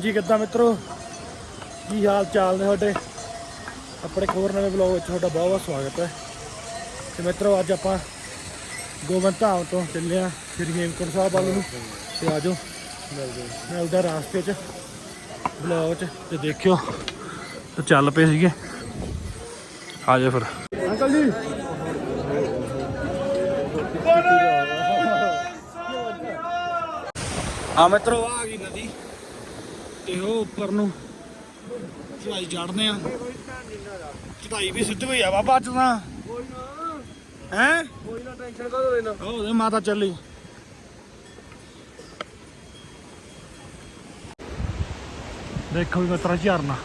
ਹਾਂਜੀ ਕਿੱਦਾਂ ਮਿੱਤਰੋ? ਕੀ ਹਾਲ ਚਾਲ ਨੇ ਤੁਹਾਡੇ? ਆਪਣੇ ਇੱਕ ਹੋਰ ਨਵੇਂ ਬਲੌਗ ਵਿੱਚ ਤੁਹਾਡਾ ਬਹੁਤ ਬਹੁਤ ਸਵਾਗਤ ਹੈ। ਤੇ ਮਿੱਤਰੋ ਅੱਜ ਆਪਾਂ ਗੋਬਿੰਦ ਧਾਮ ਤੋਂ ਚੱਲੇ ਆ ਸ੍ਰੀ ਹੇਮਕੁੰਟ ਸਾਹਿਬ ਵੱਲ ਨੂੰ। ਤੇ ਆਜੋ ਮੈਂ ਉਹਦਾ ਰਾਸਤੇ 'ਚ ਬਲੌਗ 'ਚ ਤੇ ਦੇਖਿਓ। ਤੇ ਚੱਲ ਪਏ ਸੀਗੇ। ਆਜੋ ਫਿਰ। ਅੰਕਲ ਜੀ। ਆ ਮਿੱਤਰੋ ਆ ਤੇ ਉਹ ਉੱਪਰ ਨੂੰ ਚੜਾਈ ਚੜਨੇ ਆ। ਚੜਾਈ ਵੀ ਸਿੱਧੀ ਹੋਈ ਆ ਬਾਬਾ ਅੱਜ ਤਾਂ। ਹੈ? ਕੋਈ ਨਾ ਟੈਨਸ਼ਨ ਕਾਹਦੋਂ ਲੈਣਾ ਉਹਦੇ ਮਾਤਾ ਚੱਲੀ। ਦੇਖੋ ਵੀ ਮਿੱਤਰਾ ਝਰਨਾ।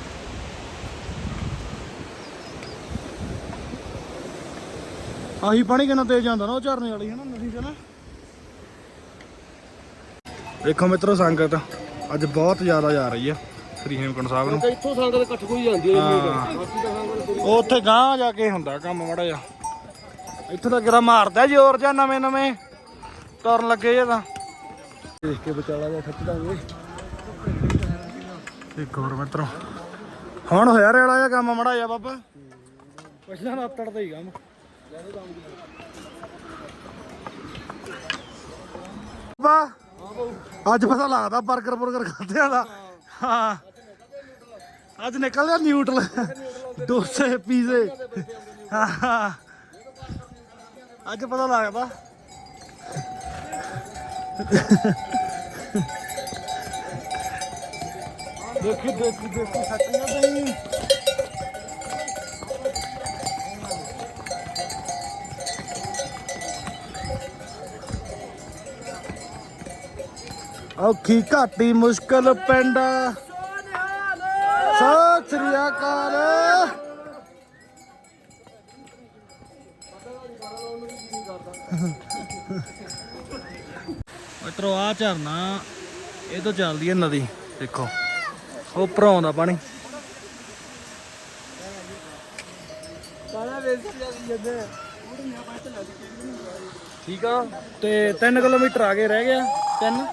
ਆਹੀ ਪਾਣੀ ਕਿੰਨਾ ਤੇਜ਼ ਜਾਂਦਾ ਨਾ ਉਹ ਝਰਨੇ ਵਾਲੀ, ਹੈ ਨਾ ਨਦੀ ਚ ਨਾ। ਦੇਖੋ ਮਿੱਤਰੋ ਸੰਗਤ। ਅੱਜ ਬਹੁਤ ਜ਼ਿਆਦਾ ਜਾ ਰਹੀ ਆ ਸ੍ਰੀ ਹੇਮਕੁੰਟ ਸਾਹਿਬ ਨੂੰ। ਇੱਥੋਂ ਸੰਗਤ ਇਕੱਠ ਕੋਈ ਜਾਂਦੀ ਹੈ। ਹਾਂ। ਬਾਕੀ ਤਾਂ ਸੰਗਤ ਕੋਈ ਉਹ ਉੱਥੇ ਗਾਂ ਜਾ ਕੇ ਹੁੰਦਾ ਕੰਮ ਮੜਾ ਜਾ ਇੱਥੇ ਤਾਂ ਕਿਰਾ ਮਾਰਦਾ ਜ਼ੋਰ ਜਾਂ ਨਵੇਂ ਨਵੇਂ ਤੁਰਨ ਲੱਗੇ ਜੇ ਤਾਂ। ਦੇਖ ਕੇ ਵਿਚਾਲਾ ਜਾਂ ਖਿੱਚ ਦਾਂਗੇ ਇੱਕ ਹੋਰ ਮਿੱਤਰੋ ਹੁਣ ਹੋਇਆ ਰੇਲਾ ਜਿਹਾ ਕੰਮ ਮੜਾ ਜਾ ਬਾਬਾ। ਪਹਿਲਾਂ ਤਾਂ ਤੜਦਾ ਹੀ ਕੰਮ। ਬਾ ਅੱਜ ਪਤਾ ਲੱਗਦਾ 버ਗਰ 버ਗਰ ਖਾਦੇ ਆ ਹਾਂ। ਅੱਜ ਨਿਕਲ ਗਿਆ ਨਿਊਟਰਲ ਡੋਸੇ, ਪੀਜ਼ੇ। ਹਾਂ ਅੱਜ ਪਤਾ ਲੱਗਦਾ। ਦੇਖੀ ਦੇਖੀ ਦੇਖੀ ਸੱਟੀਆਂ ਪਈ ਔਖੀ ਘਾਟੀ ਮੁਸ਼ਕਲ ਪੈਂਦਾ ਸਤਿ ਸ੍ਰੀ ਅਕਾਲ। ਮਿੱਤਰੋ ਆ ਝਰਨਾ ਇਹ ਤੋਂ ਚੱਲਦੀ ਹੈ ਨਦੀ ਦੇਖੋ। ਉਹ ਉੱਪਰੋਂ ਆਉਂਦਾ ਪਾਣੀ। ਠੀਕ ਆ ਤੇ 3 ਕਿਲੋਮੀਟਰ ਆਗੇ ਰਹਿ ਗਿਆ। 3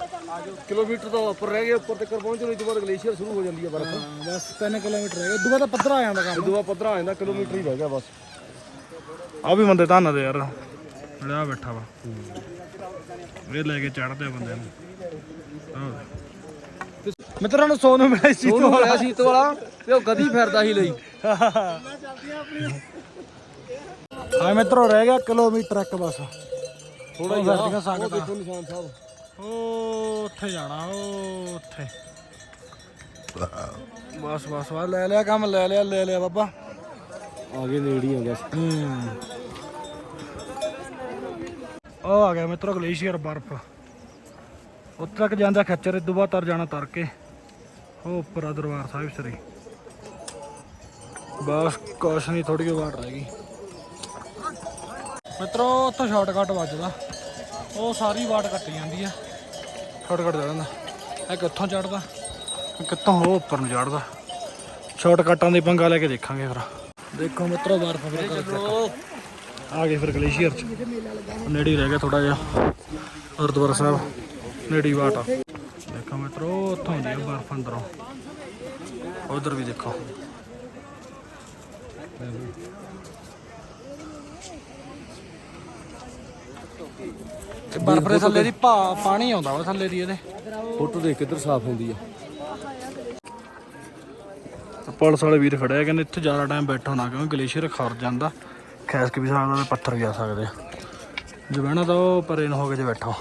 ਕਿਲੋਮੀਟਰ ਤੋਂ ਉੱਪਰ ਰਹਿ ਗਏ ਉੱਪਰ ਤੱਕ ਇਸ ਤੋਂ ਬਾਅਦ ਗਲੇਸ਼ੀਅਰ ਸ਼ੁਰੂ ਹੋ ਜਾਂਦੀ ਹੈ ਬਰਫ਼। ਬਸ 3 ਕਿਲੋਮੀਟਰ ਰਹਿ ਗਿਆ ਦੁਬਾਰਾ ਤਾਂ ਪੱਧਰਾ ਆ ਜਾਂਦਾ ਕੰਮ। ਦੁਆ ਪੱਧਰਾ ਆ ਜਾਂਦਾ ਕਿਲੋਮੀਟਰ ਹੀ ਰਹਿ ਗਿਆ ਬਸ। ਆ ਵੀ ਬੰਦੇ ਧੰਨ ਦੇ ਯਾਰ। ਜਿਹੜਾ ਬੈਠਾ ਵਾ। ਇਹ ਲੈ ਕੇ ਚੜਦੇ ਆ ਬੰਦੇ ਨੂੰ। ਆਹ। ਮਿੱਤਰਾਂ ਨੂੰ ਸੋਨੂੰ ਮਿਲਿਆ ਸੀ ਉਹਨੂੰ ਹੋਇਆ ਸੀਤ ਵਾਲਾ ਤੇ ਉਹ ਗਦੀ ਫਿਰਦਾ ਸੀ ਲਈ। ਹਾਂ ਮਿੱਤਰੋ ਰਹਿ ਗਿਆ ਕਿਲੋਮੀਟਰ ਇੱਕ ਬਸ। ਥੋੜਾ ਹੀ ਆ। ਸੰਗਤਾਂ। ਉਹ ਦੇਖੋ ਨਿਸ਼ਾਨ ਸਾਹਿਬ। ਉਹ ਉੱਥੇ ਜਾਣਾ ਉਹ ਉੱਥੇ। ਬਸ ਬਸ ਵਾ ਲੈ ਲਿਆ ਕੰਮ ਲੈ ਲਿਆ ਲੈ ਲਿਆ ਬਾਬਾ। ਆ ਗਏ ਨੇੜੇ ਹੀ ਆ ਬਸ। ਹੂੰ। ਉਹ ਆ ਗਿਆ ਮਿੱਤਰੋ ਗਲੇਸ਼ੀਅਰ ਬਰਫ। ਉੱਥੇ ਤੱਕ ਜਾਂਦਾ ਖੱਚਰ ਇਦੋਂ ਬਾਅਦ ਤਰ ਜਾਣਾ ਤਰ ਕੇ। ਉਹ ਉੱਪਰ ਆ ਦਰਬਾਰ ਸਾਹਿਬ ਸ੍ਰੀ। ਬਸ ਕੁਛ ਨਹੀਂ ਥੋੜੀ ਜਿਹੀ ਵਾਟ ਰਹਿ ਗਈ। ਮਿੱਤਰੋ ਉੱਥੋਂ ਸ਼ਾਰਟਕਟ ਵੱਜਦਾ। ਉਹ ਸਾਰੀ ਵਾਟ ਕੱਟੀ ਜਾਂਦੀ ਆ। ਸ਼ਾਰਟਕਟ ਚੜਦਾ ਇਹ ਕਿੱਥੋਂ ਚੜਦਾ? ਕਿੱਥੋਂ ਹੋ ਉੱਪਰ ਨੂੰ ਚੜਦਾ। ਸ਼ਾਰਟਕਟਾਂ ਦੇ ਪੰਗਾ ਲੈ ਕੇ ਦੇਖਾਂਗੇ ਫਿਰ। ਦੇਖੋ ਮਿੱਤਰੋ ਬਰਫ ਫਿਰ ਆ ਗਏ ਫਿਰ ਗਲੇਸ਼ੀਅਰ ਚ। ਨੇੜੇ ਰਹਿ ਗਿਆ ਥੋੜਾ ਜਿਹਾ। ਗੁਰਦੁਆਰਾ ਸਾਹਿਬ ਨੇੜੇ ਵਾਟ ਆ। ਦੇਖੋ ਮਿੱਤਰੋ ਉੱਥੋਂ ਆਉਂਦੀ ਆ ਬਰਫ ਅੰਦਰੋਂ। ਉਧਰ ਵੀ ਦੇਖੋ। ਇਹ ਬਰਫ ਦੇ ਥੱਲੇ ਦੀ ਭਾ ਪਾਣੀ ਆਉਂਦਾ ਵਾ ਥੱਲੇ ਦੀ ਇਹਦੇ। ਫੋਟੋ ਦੇਖ ਕਿੱਧਰ ਸਾਫ਼ ਹੁੰਦੀ ਆ। ਪੁਲਿਸ ਵਾਲੇ ਵੀਰ ਖੜਿਆ ਕਹਿੰਦੇ ਇੱਥੇ ਜ਼ਿਆਦਾ ਟਾਈਮ ਬੈਠੋ ਨਾ ਕਿਉਂਕਿ ਗਲੇਸ਼ੀਅਰ ਖਰ ਜਾਂਦਾ। ਖੈਸਕ ਵੀ ਸਕਦਾ ਤੇ ਪੱਥਰ ਵੀ ਆ ਸਕਦੇ ਆ। ਜੇ ਬਹਿਣਾ ਤਾਂ ਉਹ ਪਰੇ ਨੂੰ ਹੋ ਕੇ ਜੇ ਬੈਠੋ।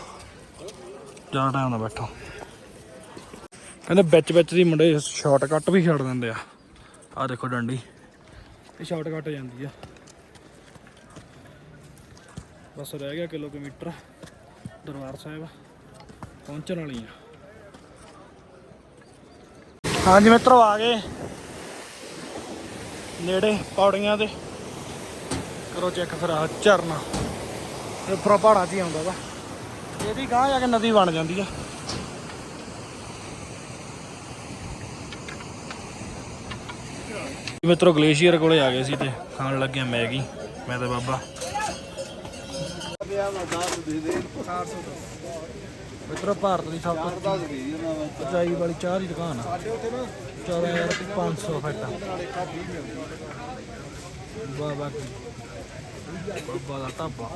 ਜ਼ਿਆਦਾ ਟਾਈਮ ਨਾ ਬੈਠੋ। ਕਹਿੰਦੇ ਵਿੱਚ ਵਿੱਚ ਦੀ ਮੁੰਡੇ ਸ਼ਾਰਟਕਟ ਵੀ ਛੱਡ ਦਿੰਦੇ ਆ। ਆ ਦੇਖੋ ਡੰਡੀ ਇਹ ਸ਼ਾਰਟਕਟ ਜਾਂਦੀ ਆ। ਬਸ ਰਹਿ ਗਿਆ ਕਿਲੋਮੀਟਰ, ਦਰਬਾਰ ਸਾਹਿਬ, ਪਹੁੰਚਣ ਵਾਲੀ ਆ ਹਾਂਜੀ ਮਿੱਤਰੋ, ਆ ਗਏ। ਨੇੜੇ ਪੌੜੀਆਂ ਦੇ ਕਰੋ ਚੈੱਕ ਫਿਰ ਆ ਝਰਨਾ। ਇਹ ਉੱਪਰੋਂ ਪਹਾੜਾਂ 'ਚ ਹੀ ਆਉਂਦਾ ਵਾ। ਇਹਦੀ ਗਾਂ ਜਾ ਕੇ ਨਦੀ ਬਣ ਜਾਂਦੀ ਆ। ਮਿੱਤਰੋ, ਗਲੇਸ਼ੀਅਰ ਕੋਲੇ ਆ ਗਏ ਸੀ ਤੇ ਖਾਣ ਲੱਗੇ ਮੈਗੀ। ਮੈਂ ਤੇ ਬਾਬਾ। ਮਿੱਤਰੋ ਭਾਰਤ ਦੀ ਸਭ ਤੋਂ ਉਚਾਈ ਵਾਲੀ ਚਾਹ ਦੀ ਦੁਕਾਨ ਆ। 14500 ਫੱਟਾ ਬਾਬਾ ਕੀ ਬਾਬਾ ਦਾ ਢਾਬਾ।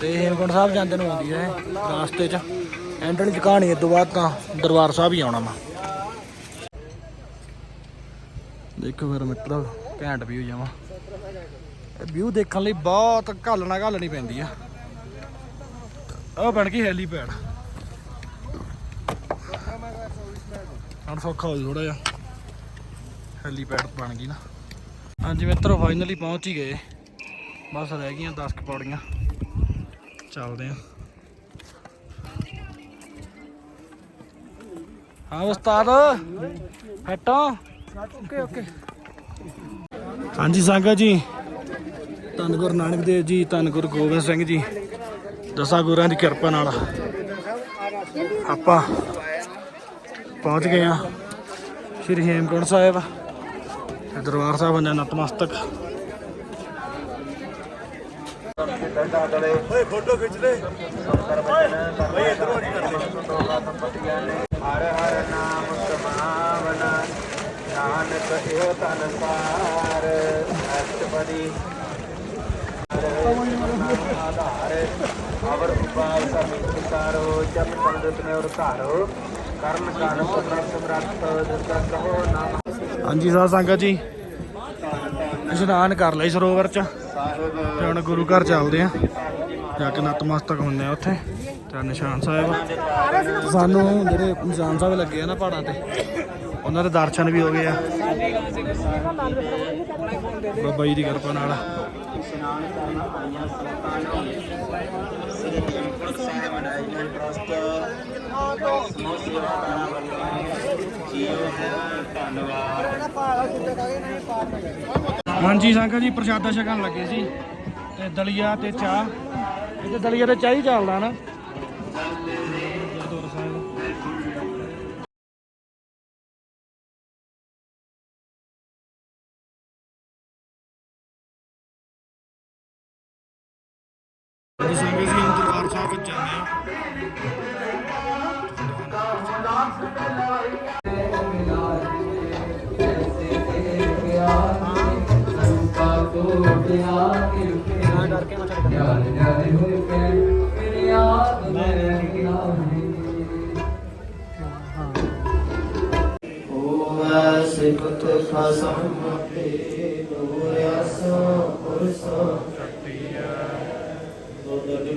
ਤੇ ਹੇਮਕੁੰਟ ਸਾਹਿਬ ਜਾਂਦੇ ਨੂੰ ਆਉਂਦੀ ਹੈ ਰਾਸਤੇ 'ਚ। ਐਂਡ ਵਾਲੀ ਦੁਕਾਨ ਹੀ ਤੋਂ ਬਾਅਦ ਤਾਂ ਦਰਬਾਰ ਸਾਹਿਬ ਹੀ ਆਉਣਾ ਵਾ। ਦੇਖੋ ਫਿਰ ਮਿੱਤਰੋ ਘੈਂਟ ਵੀ ਹੋ ਜਾਵਾਂ। ਵਿਊ ਦੇਖਣ ਲਈ ਬਹੁਤ ਘਾਲਣਾ ਘਾਲਣੀ ਪੈਂਦੀ ਆ। ਉਹ ਬਣ ਗਈ ਹੈਲੀਪੈਡ ਹੁਣ ਸੌਖਾ ਹੋ ਥੋੜਾ ਜਿਹਾ। ਹੈਲੀਪੈਡ ਬਣ ਗਈ ਨਾ। ਹਾਂਜੀ ਮਿੱਤਰੋ ਫਾਈਨਲੀ ਪਹੁੰਚ ਹੀ ਗਏ। ਬਸ ਰਹਿ ਗਈਆਂ 10 ਕੁ ਪੌੜੀਆਂ। ਚੱਲਦੇ ਆ ਹਾਂ ਉਸਤਾਦ ਹਟੋ। Okay okay. ਹਾਂਜੀ ਸੰਗਤ ਜੀ। ਧੰਨ ਗੁਰੂ ਨਾਨਕ ਦੇਵ ਜੀ, ਧੰਨ ਗੁਰੂ ਗੋਬਿੰਦ ਸਿੰਘ ਜੀ। ਦਸਾਂ ਗੁਰਾਂ ਦੀ ਕਿਰਪਾ ਨਾਲ ਆਪਾਂ ਪਹੁੰਚ ਗਏ ਆ ਸ਼੍ਰੀ ਹੇਮਕੁੰਟ ਸਾਹਿਬ, ਦਰਬਾਰ ਸਾਹਿਬ ਦੇ। ਨਤਮਸਤਕ ਹਰ ਹਰ ਨਾਮ ਸਮਾਵਨਾ। ਨਾਨਕ ਇਹ ਤਨ ਸਾਰ, ਅਸ਼ਟਪਦੀ ਆਧਾਰ ਅਵਰ ਉਪਾਇ ਸਭ ਵਿਚਾਰੋ ਜਪ ਸੰਗਤ ਨੇ ਉਰ ਘਾਰੋ ਕਰਨ ਕਾਨ ਸਮਰਥ ਸਮਰਥ ਜਿਸਾ ਕਹੋ ਹਾਂਜੀ ਸਾਧ ਸੰਗਤ ਜੀ। ਇਸ਼ਨਾਨ ਕਰ ਲਈ ਸਰੋਵਰ ਚ ਤੇ ਹੁਣ ਗੁਰੂ ਘਰ ਚੱਲਦੇ ਆ। ਜਾ ਕੇ ਨਤਮਸਤਕ ਹੁੰਦੇ ਆ ਉੱਥੇ, ਤੇ ਨਿਸ਼ਾਨ ਸਾਹਿਬ। ਸਾਨੂੰ ਜਿਹੜੇ ਨਿਸ਼ਾਨ ਸਾਹਿਬ ਲੱਗੇ ਆ ਨਾ ਪਹਾੜਾਂ ਤੇ, ਉਹਨਾਂ ਦੇ ਦਰਸ਼ਨ ਵੀ ਹੋ ਗਏ ਆ। ਬਾਬਾ ਜੀ ਦੀ ਕਿਰਪਾ ਨਾਲ। ਇਸ਼ਨਾਨ ਕਰਨ ਆਈਆਂ ਸੰਗਤਾਂ ਨੂੰ। ਸ੍ਰੀ ਹੇਮਕੁੰਟ ਸਾਹਿਬ ਮੈਨੇਜਮੈਂਟ ਟਰਸਟ ਸਮੂਹ ਸੇਵਾਦਾਰਾਂ ਵੱਲੋਂ ਜੀਓ ਧੰਨਵਾਦ। ਹਾਂਜੀ ਸੰਗਤ ਜੀ ਪ੍ਰਸ਼ਾਦਾ ਛਕਣ ਲੱਗੇ ਸੀ। ਤੇ ਦਲੀਆ ਤੇ ਚਾਹ। ਇਹ ਤੇ ਦਲੀਆ ਤੇ ਚਾਹ ਹੀ ਚੱਲਦਾ ਨਾ। ਹਾਂਜੀ ਸੰਗਤ ਜੀ ਹੁਣ ਦਰਬਾਰ ਸਾਹਿਬ ਵਿੱਚ ਜਾਂਦੇ ਆ ਸਿਫਤ ਖਸਮ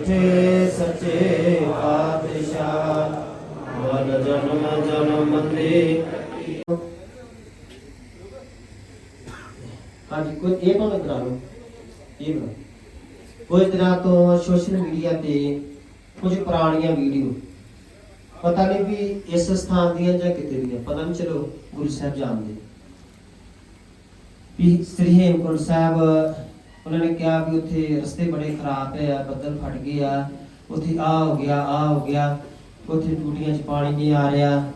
ਤੁਧ ਸੱਚੇ ਪਾਤਸ਼ਾਹ। ਵਨ ਜਨਮ ਜਨਮ ਦੇ। ਹਾਂਜੀ, ਕੋਈ ਇਹ ਭਾਵੇਂ ਕਰਾ ਲਓ। ਇਹ ਬਣਾ ਕੁਝ ਦਿਨਾਂ ਤੋਂ ਸੋਸ਼ਲ ਮੀਡੀਆ ਤੇ ਕੁਝ ਪੁਰਾਣੀਆਂ ਵੀਡੀਓ। ਪਤਾ ਨਹੀਂ ਵੀ ਇਸ ਸਥਾਨ ਦੀਆਂ ਜਾਂ ਕਿਤੇ ਦੀਆਂ। ਪਤਾ ਨਹੀਂ ਚਲੋ ਗੁਰੂ ਸਾਹਿਬ ਜਾਣਦੇ ਵੀ ਸ੍ਰੀ ਹੇਮਕੁੰਟ ਸਾਹਿਬ ਉਹਨਾਂ ਨੇ ਕਿਹਾ ਵੀ ਉੱਥੇ ਰਸਤੇ ਬੜੇ ਖਰਾਬ ਆ, ਬੱਦਲ ਫਟ ਗਏ ਆ। ਉੱਥੇ ਆ ਹੋ ਗਿਆ ਆ ਹੋ ਗਿਆ। ਉੱਥੇ ਟੂਟੀਆਂ 'ਚ ਪਾਣੀ ਨਹੀਂ ਆ ਰਿਹਾ।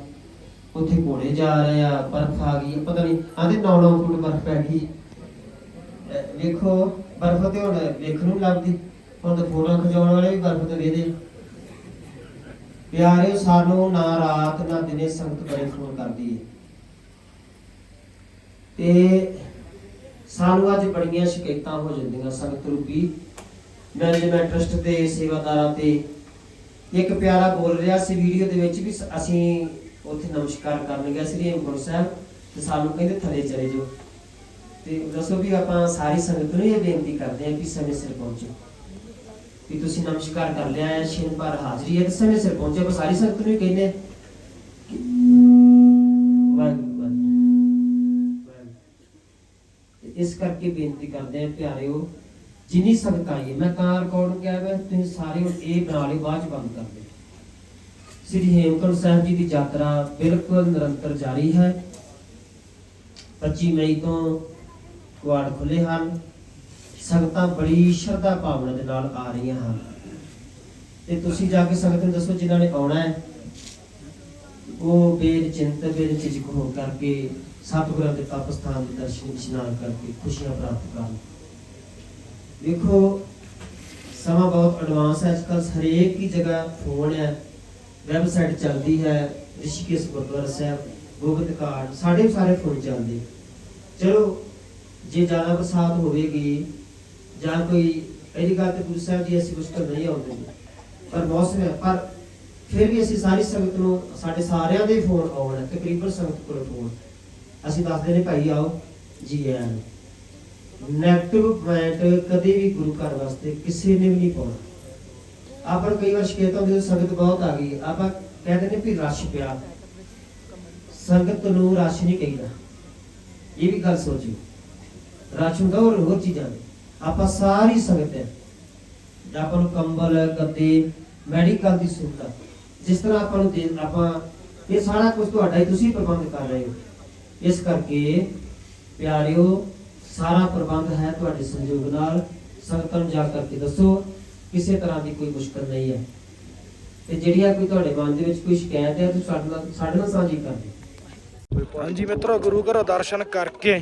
ਉੱਥੇ ਘੋੜੇ ਜਾ ਰਹੇ ਆ, ਬਰਫ਼ ਆ ਗਈ। ਪਤਾ ਨਹੀਂ ਆਂਦੇ 9-9 ਫੁੱਟ ਬਰਫ਼ ਪੈ ਗਈ। ਵੇਖੋ, ਬਰਫ਼ ਤੇ ਹੁਣ ਵੇਖਣ ਨੂੰ ਲੱਗਦੀ। ਹੁਣ ਤਾਂ ਫੋਨਾਂ ਖਜਾਉਣ ਵਾਲੇ ਵੀ ਬਰਫ਼ ਤੇ ਵੇਦੇ ਪਿਆਰੇ ਸਾਨੂੰ ਨਾ ਰਾਤ ਨਾ ਦਿਨੇ ਸੰਗਤ ਬੜੇ ਫੋਨ ਕਰਦੀ ਹੈ ਤੇ ਸਾਨੂੰ ਅੱਜ ਬੜੀਆਂ ਸ਼ਿਕਾਇਤਾਂ ਹੋ ਜਾਂਦੀਆਂ, ਸੰਗਤ ਰੂਪੀ ਮੈਨੇਜਮੈਂਟ ਟਰਸਟ ਦੇ ਸੇਵਾਦਾਰਾਂ ਤੇ ਇੱਕ ਪਿਆਰਾ ਬੋਲ ਰਿਹਾ ਸੀ, ਵੀਡੀਓ ਦੇ ਵਿੱਚ ਵੀ ਅਸੀਂ ਉੱਥੇ ਨਮਸਕਾਰ ਕਰਨ ਗਿਆ ਸ੍ਰੀ ਹੇਮਕੁੰਟ ਸਾਹਿਬ, ਤੇ ਸਾਨੂੰ ਕਹਿੰਦੇ ਥੱਲੇ ਚਲੇ ਜਾਓ। ਤੇ ਦੱਸੋ ਵੀ ਆਪਾਂ ਸਾਰੀ ਸੰਗਤ ਨੂੰ ਇਹ ਬੇਨਤੀ ਕਰਦੇ ਹਾਂ ਕਿ ਸਮੇਂ ਸਿਰ ਪਹੁੰਚੋ। ਵੀ ਤੁਸੀਂ ਨਮਸਕਾਰ ਕਰ ਲਿਆ ਹੈ ਛਿਨ ਪਰ ਹਾਜ਼ਰੀ ਹੈ, ਤੇ ਸਮੇਂ ਸਿਰ ਪਹੁੰਚੋ। ਆਪਾਂ ਸਾਰੀ ਸੰਗਤ ਨੂੰ ਕਹਿੰਦੇ ਕਿ ਇਸ ਕਰਕੇ ਬੇਨਤੀ ਕਰਦੇ ਹਾਂ ਪਿਆਰਿਓ, ਜਿੰਨੀ ਸੰਗਤ ਮੈਂ ਕਾਰ ਰਿਕਾਰਡ ਕਿਹਾ ਵਾ ਤੁਸੀਂ ਸਾਰੇ ਇਹ ਬਣਾ ਲਿਓ, ਬਾਅਦ ਚ ਬੰਦ ਕਰ ਦਿਓ। ਸ੍ਰੀ ਹੇਮਕੁੰਟ ਸਾਹਿਬ ਜੀ ਦੀ ਯਾਤਰਾ ਬਿਲਕੁਲ ਨਿਰੰਤਰ ਜਾਰੀ ਹੈ। 25 ਮਈ ਤੋਂ ਕੁਆੜ ਖੁੱਲੇ ਹਨ। ਸੰਗਤਾਂ ਬੜੀ ਸ਼ਰਧਾ ਭਾਵਨਾ ਦੇ ਨਾਲ ਆ ਰਹੀਆਂ ਹਨ। ਤੇ ਤੁਸੀਂ ਜਾ ਕੇ ਸੰਗਤ ਨੂੰ ਦੱਸੋ ਜਿਨ੍ਹਾਂ ਨੇ ਆਉਣਾ ਹੈ। ਉਹ ਬੇਚਿੰਤ ਬੇਚਿਜਕ ਹੋ ਕਰਕੇ ਸਤਿਗੁਰਾਂ ਦੇ ਤਪ ਸਥਾਨ ਦੇ ਦਰਸ਼ਨ ਇਸ਼ਨਾਨ ਕਰਕੇ ਖੁਸ਼ੀਆਂ ਪ੍ਰਾਪਤ ਕਰਨ। ਦੇਖੋ, ਸਮਾਂ ਬਹੁਤ ਐਡਵਾਂਸ ਹੈ। ਅੱਜਕੱਲ ਹਰੇਕ ਹੀ ਜਗ੍ਹਾ ਫੋਨ ਹੈ ਵੈਬਸਾਈਟ ਚੱਲਦੀ ਹੈ, ਰਿਸ਼ੀਕੇਸ਼ ਗੁਰਦੁਆਰਾ ਸਾਹਿਬ ਗੋਬਿੰਦ ਘਾਟ ਸਾਡੇ ਵੀ ਸਾਰੇ ਫੋਨ ਚੱਲਦੇ। ਚਲੋ, ਜੇ ਜ਼ਿਆਦਾ ਬਰਸਾਤ ਹੋਵੇਗੀ ਜਾਂ ਕੋਈ ਇਹਦੀ ਗੱਲ ਤੇ ਗੁਰੂ ਸਾਹਿਬ ਜੀ ਅਸੀਂ ਮੁਸ਼ਕਲ ਨਹੀਂ ਆਉਂਦੇ। ਪਰ ਮੌਸਮ ਹੈ, ਪਰ ਫਿਰ ਵੀ ਅਸੀਂ ਸਾਰੀ ਸੰਗਤ ਨੂੰ, ਸਾਡੇ ਸਾਰਿਆਂ ਦੇ ਫੋਨ ਆਉਣ ਤਕਰੀਬਨ ਸੰਗਤ ਕੋਲ ਫੋਨ ਅਸੀਂ ਦੱਸਦੇ ਨੇ ਭਾਈ ਆਓ। ਜੀ ਆਇਆਂ ਨੂੰ ਨੈਗੇਟਿਵ ਪੁਆਇੰਟ ਕਦੇ ਵੀ ਗੁਰੂ ਘਰ ਵਾਸਤੇ ਕਿਸੇ ਨੇ ਵੀ ਨਹੀਂ ਪਾਉਣਾ। ਆਪਾਂ ਨੂੰ ਕਈ ਵਾਰ ਸ਼ਿਕਾਇਤ ਹੁੰਦੀ ਹੈ ਸੰਗਤ ਬਹੁਤ ਆ ਗਈ। ਆਪਾਂ ਕਹਿੰਦੇ ਨੇ ਵੀ ਰਸ਼ ਪਿਆ। ਸੰਗਤ ਨੂੰ ਰਸ਼ ਨਹੀਂ ਕਹੀਦਾ ਇਹ ਵੀ ਗੱਲ ਸੋਚਿਓ। ਰਸ਼ ਹੁੰਦਾ, ਹੋਰ ਹੋਰ ਚੀਜ਼ਾਂ ਨੇ। ਆਪਾਂ ਸਾਰੀ ਸੰਗਤ ਹੈ। ਜਾਂ ਆਪਾਂ ਨੂੰ ਕੰਬਲ, ਗੱਦੇ ਮੈਡੀਕਲ ਦੀ ਸੁਵਿਧਾ ਜਿਸ ਤਰ੍ਹਾਂ ਆਪਾਂ ਨੂੰ ਦੇ ਆਪਾਂ ਇਹ ਸਾਰਾ ਕੁਝ ਤੁਹਾਡਾ ਹੀ, ਤੁਸੀਂ ਪ੍ਰਬੰਧ ਕਰ ਰਹੇ ਹੋ। ਇਸ ਕਰਕੇ ਪਿਆਰਿਓ ਸਾਰਾ ਪ੍ਰਬੰਧ ਹੈ ਤੁਹਾਡੇ ਸੰਯੋਗ ਨਾਲ। ਸੰਗਤਾਂ ਨੂੰ ਜਾ ਕਰਕੇ ਦੱਸੋ ਕਿਸੇ ਤਰ੍ਹਾਂ ਦੀ ਕੋਈ ਮੁਸ਼ਕਲ ਨਹੀਂ ਹੈ। ਤੇ ਜਿਹੜੀ ਆ ਕੋਈ ਤੁਹਾਡੇ ਮਨ ਦੇ ਵਿੱਚ ਕੋਈ ਸ਼ਿਕਾਇਤ ਹੈ ਤੁਸੀਂ ਸਾਡੇ ਨਾਲ ਸਾਡੇ ਨਾਲ ਸਾਂਝੀ ਕਰ ਦਿਓ। ਹਾਂਜੀ ਮਿੱਤਰੋ ਗੁਰੂ ਘਰੋਂ ਦਰਸ਼ਨ ਕਰਕੇ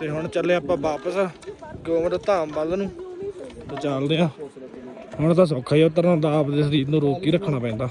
ਤੇ ਹੁਣ ਚੱਲੇ ਆਪਾਂ ਵਾਪਸ ਗੋਬਿੰਦ ਧਾਮ ਵੱਲ ਨੂੰ ਤੇ ਚੱਲਦੇ ਆ ਹੁਣ ਤਾਂ ਸੌਖਾ ਹੀ ਆ, ਉਤਰਨਾ ਦਾ ਆਪਦੇ ਸਰੀਰ ਨੂੰ ਰੋਕ ਕੇ ਰੱਖਣਾ ਪੈਂਦਾ।